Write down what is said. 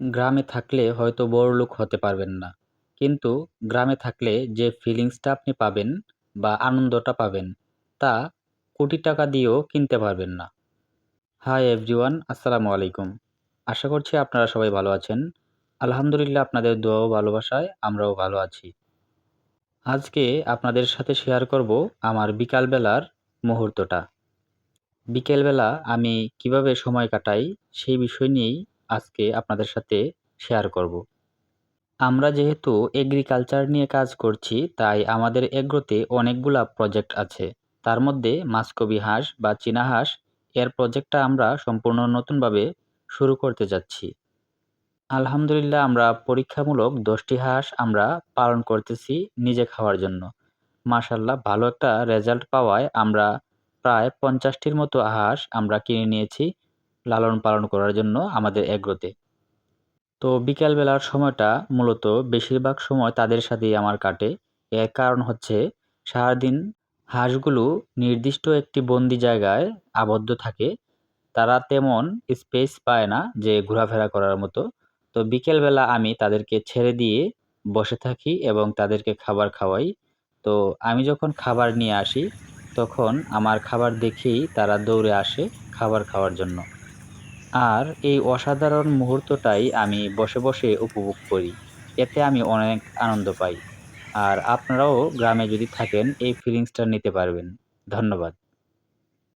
গ্রামে থাকলে হয়তো বড়লোক হতে পারবেন না। কিন্তু গ্রামে থাকলে যে ফিলিংসটা আপনি পাবেন বা আনন্দটা পাবেন, তা কোটি টাকা দিয়েও কিনতে পারবেন না। হাই এভরিওয়ান আসসালামু আলাইকুম। আশা করছি আপনারা সবাই ভালো আছেন। আলহামদুলিল্লাহ আপনাদের দোয়া ও ভালোবাসায় আমরাও ভালো আছি। আজকে আপনাদের সাথে শেয়ার করব আমার বিকালবেলার মুহূর্তটা। বিকেলবেলা আমি কীভাবে সময় কাটাই সেই বিষয় নিয়েই আজকে আপনাদের সাথে শেয়ার করব। আমরা যেহেতু এগ্রিকালচার নিয়ে কাজ করছি, তাই আমাদের এগ্রোতে অনেকগুলা প্রজেক্ট আছে। তার মধ্যে মাসকবি হাঁস বা চীনা হাঁস, এর প্রজেক্টটা আমরা সম্পূর্ণ নতুনভাবে শুরু করতে যাচ্ছি। আলহামদুলিল্লাহ, আমরা পরীক্ষামূলক দশটি হাঁস আমরা পালন করতেছি নিজে খাওয়ার জন্য। মাশাল্লাহ ভালো একটা রেজাল্ট পাওয়ায় আমরা প্রায় পঞ্চাশটির মতো হাঁস আমরা কিনে নিয়েছি। লালন পালন করার জন্য আমাদের এগ্রোতে তো বিকালবেলার সময়টা মূলত বেশিরভাগ সময় তাদের সাথেই আমার কাটে। এর কারণ হচ্ছে সারাদিন হাঁসগুলো নির্দিষ্ট একটি বন্দি জায়গায় আবদ্ধ থাকে। তারা তেমন স্পেস পায় না যে ঘোরাফেরা করার মতো। তো বিকেলবেলা আমি তাদেরকে ছেড়ে দিয়ে বসে থাকি এবং তাদেরকে খাবার খাওয়াই। তো আমি যখন খাবার নিয়ে আসি, তখন আমার খাবার দেখেই তারা দৌড়ে আসে খাবার খাওয়ার জন্য। আর এই অসাধারণ মুহূর্তটাই আমি বসে বসে উপভোগ করি। এতে আমি অনেক আনন্দ পাই। আর আপনারাও গ্রামে যদি থাকেন, এই ফিলিংসটা নিতে পারবেন। ধন্যবাদ।